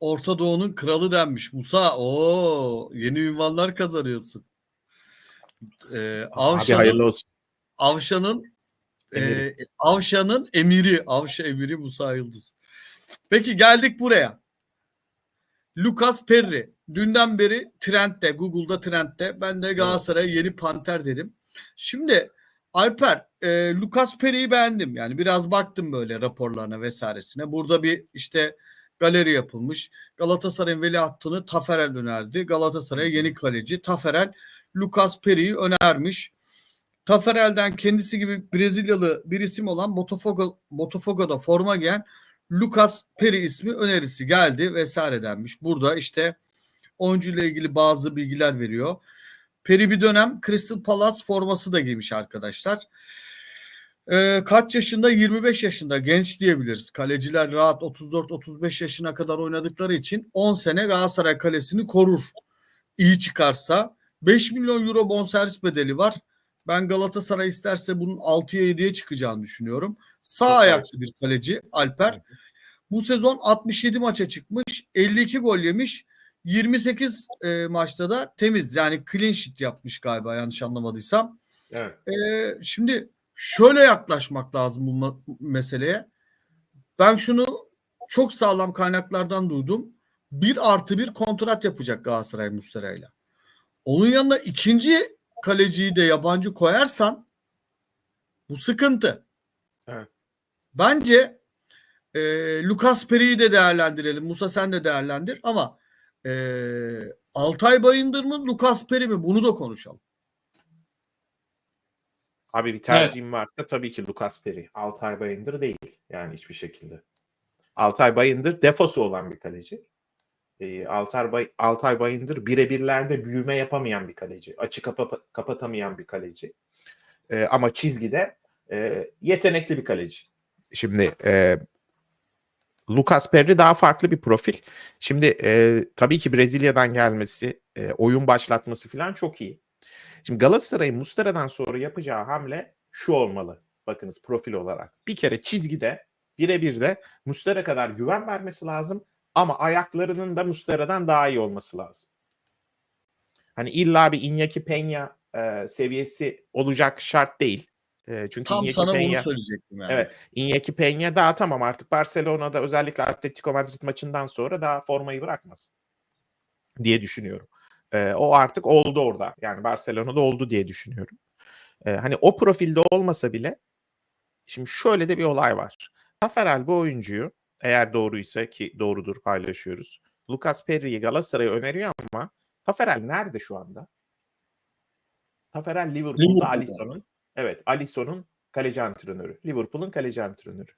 Orta Doğu'nun kralı denmiş. Musa o yeni ünvanlar kazanıyorsun. Ee, Abi Avşan'ın, hayırlı olsun. Avşan'ın Emiri. e, Avşan'ın emiri. Avşa emiri Musa Yıldız. Peki geldik buraya. Lucas Perry. Dünden beri trendde, Google'da trendde. Ben de Galatasaray'a yeni panter dedim. Şimdi Alper, e, Lucas Perry'i beğendim. Yani biraz baktım böyle raporlarına vesairesine. Burada bir işte galeri yapılmış. Galatasaray'ın veliahtını Taferel önerdi. Galatasaray'a yeni kaleci. Taferel Lucas Perry'i önermiş. Taferel'den kendisi gibi Brezilyalı bir isim olan Botafogo, Botafogo'da forma giyen Lucas Perry ismi önerisi geldi vesaire denmiş. Burada işte oyuncu ile ilgili bazı bilgiler veriyor. Perry bir dönem Crystal Palace forması da giymiş arkadaşlar. Ee, kaç yaşında? 25 yaşında. Genç diyebiliriz. Kaleciler rahat 34-35 yaşına kadar oynadıkları için 10 sene Galatasaray kalesini korur. İyi çıkarsa. 5 milyon euro bonservis bedeli var. Ben Galatasaray isterse bunun 6'ya 7'ye çıkacağını düşünüyorum. Sağ Çok ayaklı bir kaleci Alper. Bu sezon 67 maça çıkmış. 52 gol yemiş. 28 e, maçta da temiz yani clean sheet yapmış galiba yanlış anlamadıysam. Evet. E, şimdi şöyle yaklaşmak lazım bu meseleye. Ben şunu çok sağlam kaynaklardan duydum. Bir artı bir kontrat yapacak Galatasaray Muslera'yla. Onun yanına ikinci kaleciyi de yabancı koyarsan bu sıkıntı. Evet. Bence e, Lucas Perry'i de değerlendirelim. Musa sen de değerlendir ama e, Altay Bayındır mı Lucas Perry mi bunu da konuşalım. Abi bir tercihim varsa tabii ki Lucas Perry. Altay Bayındır değil. Yani hiçbir şekilde. Altay Bayındır defosu olan bir kaleci. Ee, Altay, Bay, Altay Bayındır birebirlerde büyüme yapamayan bir kaleci. Açı kapa- kapatamayan bir kaleci. Ee, ama çizgide e, yetenekli bir kaleci. Şimdi e, Lucas Perry daha farklı bir profil. Şimdi e, tabii ki Brezilya'dan gelmesi, e, oyun başlatması falan çok iyi. Şimdi Galatasaray'ın Muslera'dan sonra yapacağı hamle şu olmalı. Bakınız profil olarak. Bir kere çizgide birebir de Muslera kadar güven vermesi lazım ama ayaklarının da Muslera'dan daha iyi olması lazım. Hani illa bir Iñaki Peña e, seviyesi olacak şart değil. E, çünkü Tam Iñaki sana bunu Peña- söyleyecektim yani. Evet. Iñaki Peña daha tamam artık Barcelona'da özellikle Atletico Madrid maçından sonra daha formayı bırakmaz diye düşünüyorum. Ee, o artık oldu orada. Yani Barcelona'da oldu diye düşünüyorum. Ee, hani o profilde olmasa bile şimdi şöyle de bir olay var. Taferel bu oyuncuyu eğer doğruysa ki doğrudur paylaşıyoruz. Lucas Perry'i Galatasaray'a öneriyor ama Taferel nerede şu anda? Taferel Liverpool'da Liverpool'da. Alisson'un evet Alisson'un kaleci antrenörü. Liverpool'un kaleci antrenörü.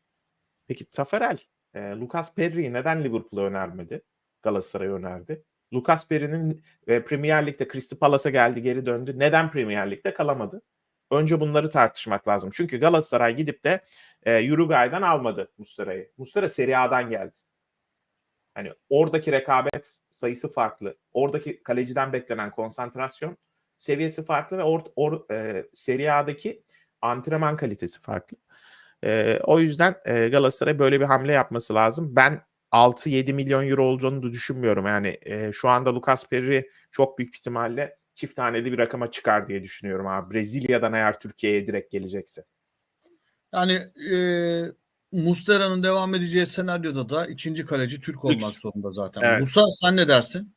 Peki Taferel e, Lucas Perry'i neden Liverpool'a önermedi? Galatasaray'a önerdi. Lucas Perry'nin e, Premier Lig'de Crystal Palace'a geldi geri döndü. Neden Premier Lig'de kalamadı? Önce bunları tartışmak lazım. Çünkü Galatasaray gidip de e, Uruguay'dan almadı Muslera'yı. Muslera Serie A'dan geldi. Hani oradaki rekabet sayısı farklı. Oradaki kaleciden beklenen konsantrasyon seviyesi farklı ve or, or, e, Serie A'daki antrenman kalitesi farklı. E, o yüzden e, Galatasaray böyle bir hamle yapması lazım. Ben 6-7 milyon euro olduğunu da düşünmüyorum. Yani e, şu anda Lucas Perry çok büyük ihtimalle çift taneli bir rakama çıkar diye düşünüyorum abi. Brezilya'dan eğer Türkiye'ye direkt gelecekse. Yani e, Mustera'nın devam edeceği senaryoda da ikinci kaleci Türk olmak zorunda zaten. Evet. Musa sen ne dersin?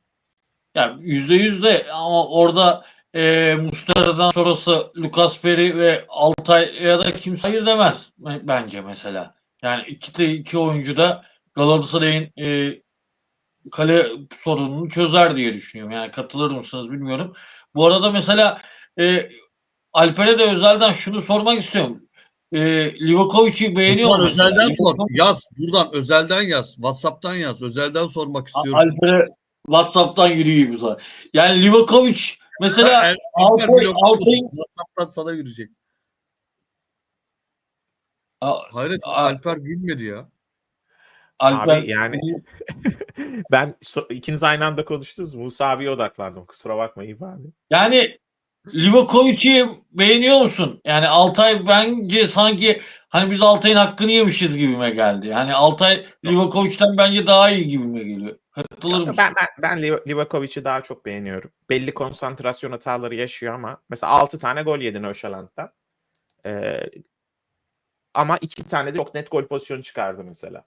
Ya yüzde yüz de ama orada e, Muslera'dan sonrası Lucas Perry ve Altay ya da kimse hayır demez me- bence mesela. Yani iki de iki oyuncu da Galatasaray'ın e, kale sorununu çözer diye düşünüyorum. Yani katılır mısınız bilmiyorum. Bu arada mesela e, Alper'e de özelden şunu sormak istiyorum. E, Livakovic'i beğeniyor musun? özelden sor. Yaz. Buradan özelden yaz. WhatsApp'tan yaz. Özelden sormak istiyorum. Alper'e WhatsApp'tan giriyor bu sefer. Yani Livakovic mesela Alper WhatsApp'tan sana yürüyecek. Hayret Alper gülmedi ya. Alper Abi yani ben so- ikiniz aynı anda konuştunuz. Musa abiye odaklandım. Kusura bakma İyi abi. yani Livakovic'i beğeniyor musun? Yani Altay bence sanki hani biz Altay'ın hakkını yemişiz gibime geldi. Yani Altay Livakovic'ten bence daha iyi gibime geliyor. Katılır mısın? Ben, ben, ben Liv- Livakovic'i daha çok beğeniyorum. Belli konsantrasyon hataları yaşıyor ama mesela 6 tane gol yedi Nöşalant'tan. Ee, ama 2 tane de çok net gol pozisyonu çıkardı mesela.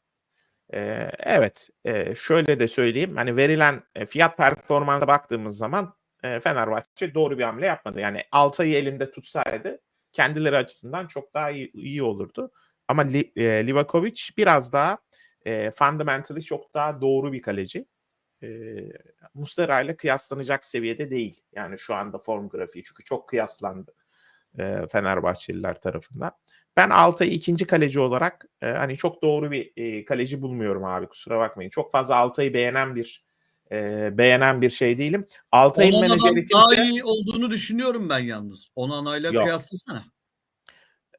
Ee, evet e, şöyle de söyleyeyim hani verilen e, fiyat performansa baktığımız zaman e, Fenerbahçe doğru bir hamle yapmadı. Yani Altay'ı elinde tutsaydı kendileri açısından çok daha iyi, iyi olurdu. Ama Li, e, Livakovic biraz daha e, fundamentally çok daha doğru bir kaleci. E, Muslera ile kıyaslanacak seviyede değil. Yani şu anda form grafiği çünkü çok kıyaslandı e, Fenerbahçeliler tarafından. Ben Altay'ı ikinci kaleci olarak e, hani çok doğru bir e, kaleci bulmuyorum abi kusura bakmayın. Çok fazla Altay'ı beğenen bir e, beğenen bir şey değilim. Altay'ın menajeri daha kimse iyi olduğunu düşünüyorum ben yalnız. Onana'yla kıyaslasana.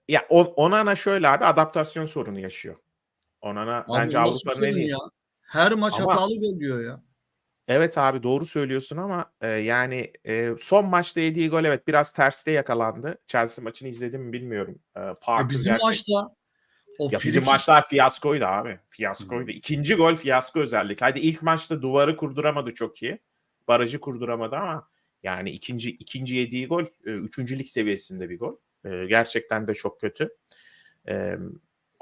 ya On- Onana şöyle abi adaptasyon sorunu yaşıyor. Onana Abi bence Avrupa'nın en iyi. ya? Her maç Ama- hatalı gol diyor ya. Evet abi doğru söylüyorsun ama e, yani e, son maçta yediği gol evet biraz terste yakalandı. Chelsea maçını izledim mi bilmiyorum. E, E farklı bizim gerçek- maçta o Ya bizim maçlar fiyaskoydu abi. Fiyaskoydu. İkinci gol fiyasko özellikle. Hadi ilk maçta duvarı kurduramadı çok iyi. Barajı kurduramadı ama yani ikinci ikinci yediği gol e, üçüncülük seviyesinde bir gol. E, gerçekten de çok kötü. E,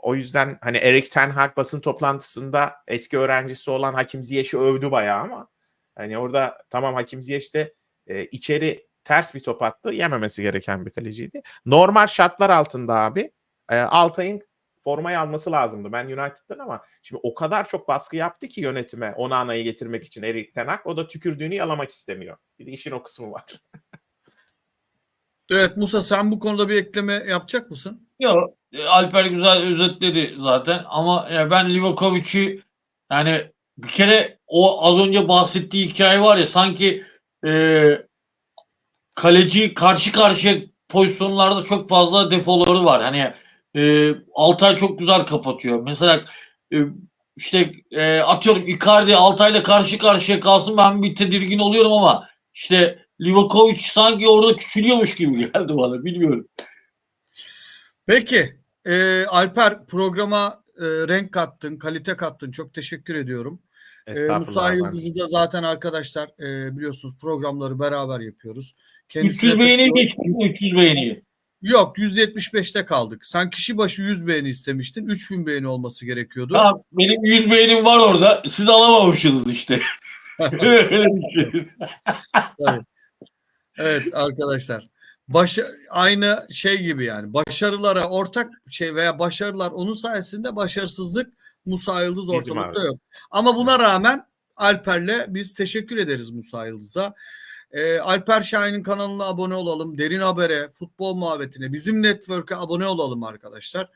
o yüzden hani Erik Ten Hag basın toplantısında eski öğrencisi olan Hakim Ziyech'i övdü bayağı ama hani orada tamam Hakim Ziyech de e, içeri ters bir top attı. Yememesi gereken bir kaleciydi. Normal şartlar altında abi e, Altay'ın formayı alması lazımdı. Ben United'dan ama şimdi o kadar çok baskı yaptı ki yönetime Onana'yı getirmek için Erik Ten Hag. O da tükürdüğünü yalamak istemiyor. Bir de işin o kısmı var. Evet Musa sen bu konuda bir ekleme yapacak mısın? Yok. E, Alper güzel özetledi zaten ama ya ben Livakovic'i yani bir kere o az önce bahsettiği hikaye var ya sanki e, kaleci karşı karşıya pozisyonlarda çok fazla defoları var. Hani e, Altay çok güzel kapatıyor. Mesela e, işte e, atıyorum Icardi Altay'la karşı karşıya kalsın ben bir tedirgin oluyorum ama işte Livakovic sanki orada küçülüyormuş gibi geldi bana bilmiyorum. Peki e, Alper programa e, renk kattın, kalite kattın. Çok teşekkür ediyorum. E, Estağfurullah. Musa Yıldız'ı da zaten arkadaşlar e, biliyorsunuz programları beraber yapıyoruz. Kendisine 300 beğeni geçtik mi 300 beğeniyi? Yok 175'te kaldık. Sen kişi başı 100 beğeni istemiştin. 3000 beğeni olması gerekiyordu. Tamam, benim 100 beğenim var orada. Siz alamamışsınız işte. Şey. Evet arkadaşlar. Başa, aynı şey gibi yani. Başarılara ortak şey veya başarılar onun sayesinde başarısızlık Musa Yıldız Bizim ortalıkta abi. yok. Ama buna rağmen Alper'le biz teşekkür ederiz Musa Yıldız'a. Ee, Alper Şahin'in kanalına abone olalım. Derin Haber'e, Futbol Muhabbeti'ne, bizim network'e abone olalım arkadaşlar.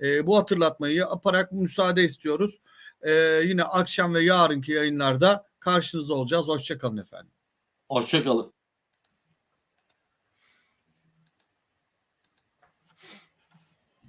Ee, bu hatırlatmayı yaparak müsaade istiyoruz. Ee, yine akşam ve yarınki yayınlarda karşınızda olacağız. Hoşçakalın efendim. Hoşçakalın.